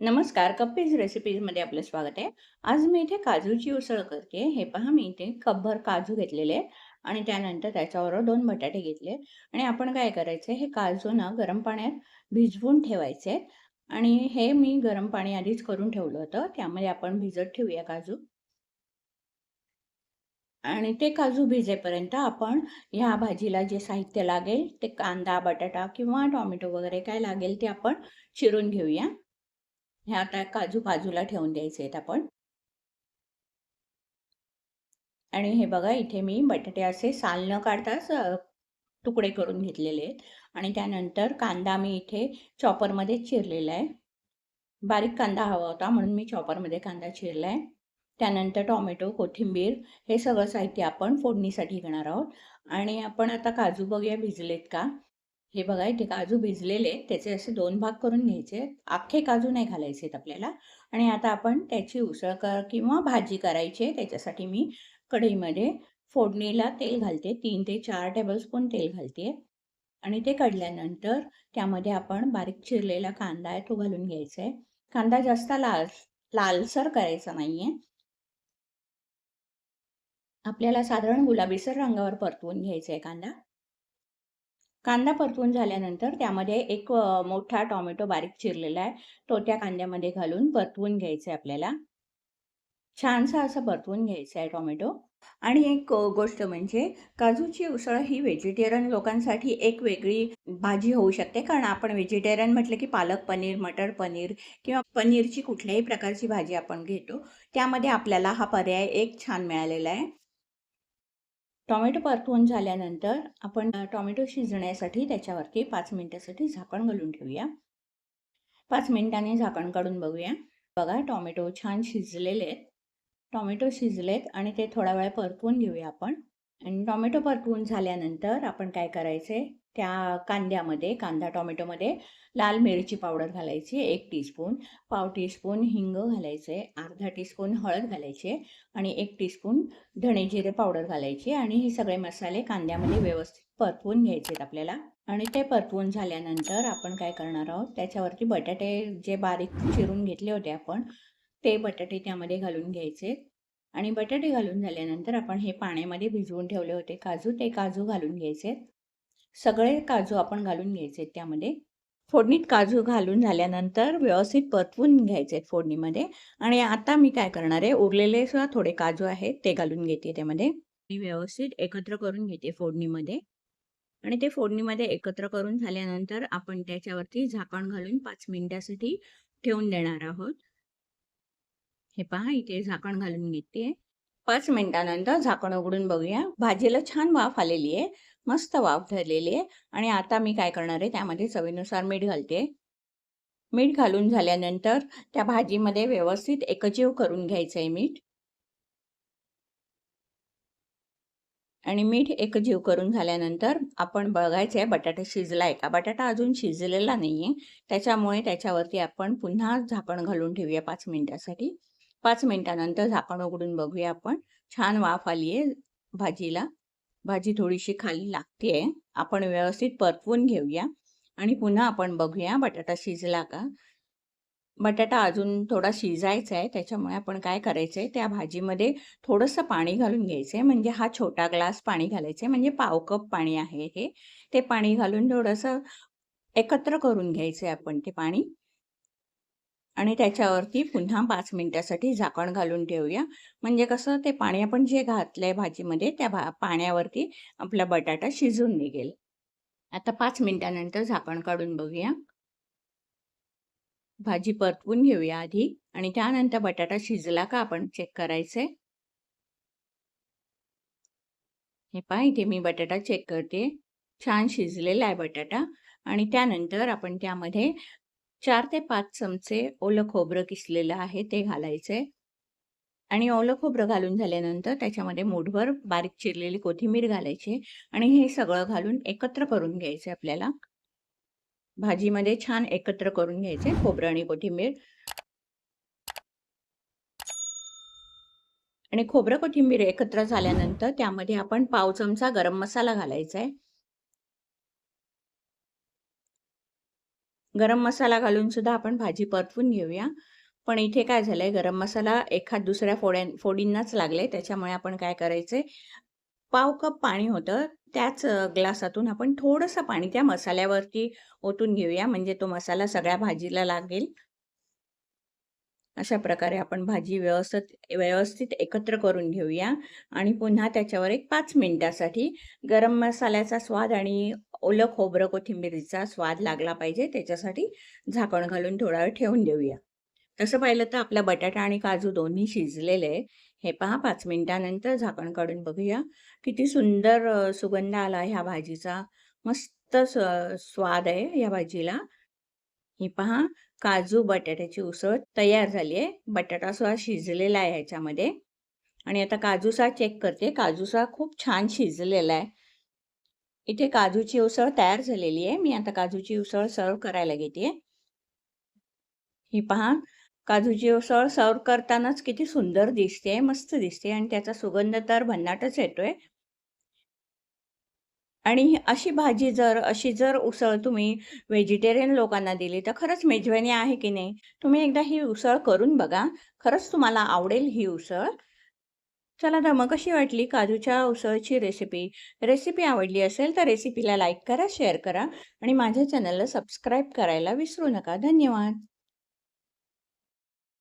नमस्कार कप्पीज रेसिपीजमध्ये आपलं स्वागत आहे. आज मी इथे काजूची उसळ करते. हे पहा मी इथे कपभर काजू घेतलेले आणि त्यानंतर त्याच्यावर दोन बटाटे घेतले आणि आपण काय करायचं हे काजू ना गरम पाण्यात भिजवून ठेवायचे आणि हे मी गरम पाणी आधीच करून ठेवलं होतं. त्यामध्ये आपण भिजत ठेवूया काजू. आणि ते काजू भिजेपर्यंत आपण ह्या भाजीला जे साहित्य लागेल ते कांदा बटाटा किंवा टोमॅटो वगैरे काय लागेल ते आपण चिरून घेऊया. हे आता काजू बाजूला ठेवून द्यायचे आहेत आपण. आणि हे बघा इथे मी बटाटे असे साल न काढताच तुकडे करून घेतलेले आहेत. आणि त्यानंतर कांदा मी इथे चॉपरमध्ये चिरलेला आहे. बारीक कांदा हवा होता म्हणून मी चॉपरमध्ये कांदा चिरला आहे त्यानंतर टॉमॅटो कोथिंबीर हे सगळं साहित्य आपण फोडणीसाठी घेणार आहोत. आणि आपण आता काजू बघूया भिजलेत का? हे बघा इथे काजू भिजलेले त्याचे असे दोन भाग करून घ्यायचे. अख्खे काजू नाही घालायचे आहेत आपल्याला. आणि आता आपण त्याची उसळ कर किंवा भाजी करायची त्याच्यासाठी मी कढईमध्ये फोडणीला तेल घालते. तीन ते चार टेबलस्पून तेल घालते. आणि ते काढल्यानंतर त्यामध्ये आपण बारीक चिरलेला कांदा आहे तो घालून घ्यायचा आहे. कांदा जास्त लाल लालसर करायचा नाहीये. आपल्याला साधारण गुलाबीसर रंगावर परतवून घ्यायचा आहे कांदा. कांदा परतून झाल्यानंतर त्यामध्ये एक मोठा टोमॅटो बारीक चिरलेला आहे. तो त्या कांद्यामध्ये घालून परतवून घ्यायचा आहे आपल्याला. छानसा असं परतवून घ्यायचं आहे टोमॅटो. आणि एक गोष्ट म्हणजे काजूची उसळ ही व्हेजिटेरियन लोकांसाठी एक वेगळी भाजी होऊ शकते. कारण आपण व्हेजिटेरियन म्हटलं की पालक पनीर मटर पनीर किंवा पनीरची कुठल्याही प्रकारची भाजी आपण घेतो. त्यामध्ये आपल्याला हा पर्याय एक छान मिळालेला आहे. टॉमॅटो परतवून झाल्यानंतर आपण टॉमॅटो शिजण्यासाठी त्याच्यावरती पाच मिनटासाठी झाकण घालून ठेवूया. पाच मिनिटांनी झाकण काढून बघूया. बघा टॉमॅटो छान शिजलेले आहेत. टॉमॅटो शिजलेत आणि ते थोडा वेळ परतवून घेऊया आपण. आणि टॉमॅटो परतवून झाल्यानंतर आपण काय करायचे? त्या कांद्यामध्ये कांदा टोमॅटोमध्ये लाल मिरची पावडर घालायची एक टीस्पून. पाव टीस्पून हिंग घालायचे अर्धा टीस्पून हळद घालायचे आणि एक टीस्पून धणे जिरे पावडर घालायची आणि हे सगळे मसाले कांद्यामध्ये व्यवस्थित परतवून घ्यायचे आपल्याला. आणि ते परतवून झाल्यानंतर आपण काय करणार आहोत? त्याच्यावरती बटाटे जे बारीक चिरून घेतले होते आपण ते बटाटे त्यामध्ये घालून घ्यायचे. आणि बटाटे घालून झाल्यानंतर आपण हे पाण्यामध्ये भिजवून ठेवले होते. काजू ते काजू घालून घ्यायचे. सगळे काजू आपण घालून घ्यायचे त्यामध्ये. फोडणीत काजू घालून झाल्यानंतर व्यवस्थित परतवून घ्यायचे फोडणीमध्ये. आणि आता मी काय करणार आहे उरलेले सुद्धा थोडे काजू आहेत ते घालून घेते त्यामध्ये. मी व्यवस्थित एकत्र करून घेते फोडणीमध्ये. आणि ते फोडणीमध्ये एकत्र करून झाल्यानंतर आपण त्याच्यावरती झाकण घालून पाच मिनिटासाठी ठेवून देणार आहोत. हे पहा इथे झाकण घालून घेते. पाच मिनिटानंतर झाकण उघडून बघूया. भाजीला छान वाफ आलेली आहे. मस्त वाफ धरलेली आहे. आणि आता मी काय करणार आहे त्यामध्ये चवीनुसार मीठ घालते. मीठ घालून झाल्यानंतर त्या भाजीमध्ये व्यवस्थित एकजीव करून घ्यायचं आहे मीठ. आणि मीठ एकजीव करून झाल्यानंतर आपण बघायचं आहे बटाटा शिजला आहे का? बटाटा अजून शिजलेला नाही आहे त्याच्यामुळे त्याच्यावरती आपण पुन्हा झाकण घालून ठेवूया पाच मिनिटासाठी. पाच मिनटानंतर झाकण उघडून बघूया आपण. छान वाफ आली आहे भाजीला. भाजी थोडीशी खाली लागते आहे. आपण व्यवस्थित परतवून घेऊया. आणि पुन्हा आपण बघूया बटाटा शिजला का? बटाटा अजून थोडा शिजायचा आहे. त्याच्यामुळे आपण काय करायचं आहे त्या भाजीमध्ये थोडंसं पाणी घालून घ्यायचं आहे म्हणजे हा छोटा ग्लास पाणी घालायचं आहे म्हणजे पाव कप पाणी आहे हे. ते पाणी घालून थोडंसं एकत्र करून घ्यायचं आहे आपण ते पाणी. आणि त्याच्यावरती पुन्हा पाच मिनटासाठी झाकण घालून ठेवूया. म्हणजे कसं ते पाणी आपण जे घातलं आहे भाजीमध्ये त्या भा पाण्यावरती आपला बटाटा शिजून निघेल. आता पाच मिनिटानंतर झाकण काढून बघूया. भाजी परतवून घेऊया आधी आणि त्यानंतर बटाटा शिजला का आपण चेक करायचंय. हे पहा इथे मी बटाटा चेक करते. छान शिजलेला आहे बटाटा आणि त्यानंतर आपण त्यामध्ये चार ते पाच चमचे ओलं खोबरं किसलेलं आहे ते घालायचे. आणि ओलं खोबरं घालून झाल्यानंतर त्याच्यामध्ये मूठभर बारीक चिरलेली कोथिंबीर घालायची आणि हे सगळं घालून एकत्र करून घ्यायचे आपल्याला. भाजीमध्ये छान एकत्र करून घ्यायचे खोबरं आणि कोथिंबीर. आणि खोबरं कोथिंबीर एकत्र झाल्यानंतर त्यामध्ये आपण पाव चमचा गरम मसाला घालायचा आहे. गरम मसाला घालून सुद्धा आपण भाजी परतवून घेऊया. पण इथे काय झालंय गरम मसाला एखाद दुसऱ्या फोड्यां फोडींनाच लागले. त्याच्यामुळे आपण काय करायचंय पाव कप पाणी होतं. त्याच ग्लासातून आपण थोडंसं पाणी त्या मसाल्यावरती ओतून घेऊया. म्हणजे तो मसाला सगळ्या भाजीला लागेल. अशा प्रकारे आपण भाजी व्यवस्थित व्यवस्थित एकत्र करून घेऊया. आणि पुन्हा त्याच्यावर एक पाच मिनिटासाठी गरम मसाल्याचा स्वाद आणि ओलं खोबरं कोथिंबीरीचा स्वाद लागला पाहिजे त्याच्यासाठी झाकण घालून थोडा वेळ ठेवून देऊया. तसं पाहिलं तर आपला बटाटा आणि काजू दोन्ही शिजलेले आहे हे पहा पाच मिनिटानंतर झाकण काढून बघूया. किती सुंदर सुगंध आला ह्या भाजीचा. मस्त स्व- स्वाद आहे या भाजीला. ही पहा काजू बटाट्याची उसळ तयार झाली आहे. बटाटा सुद्धा शिजलेला आहे ह्याच्यामध्ये. आणि आता काजूसा चेक करते. काजूसा खूप छान शिजलेला आहे. इथे काजूची उसळ तयार झालेली आहे. मी आता काजूची उसळ सर्व करायला घेते. ही पहा काजूची उसळ सर्व करतानाच किती सुंदर दिसते मस्त दिसते आणि त्याचा सुगंध तर भन्नाटच येतोय. आणि अशी भाजी जर अशी जर उसळ तुम्ही व्हेजिटेरियन लोकांना दिली तर खरंच मेजवानी आहे की नाही? तुम्ही एकदा ही उसळ करून बघा. खरंच तुम्हाला आवडेल ही उसळ. चला तर मग कशी वाटली काजूच्या उसळची रेसिपी रेसिपी आवडली असेल तर रेसिपीला लाईक करा शेअर करा आणि माझ्या चॅनलला सबस्क्राईब करायला विसरू नका. धन्यवाद.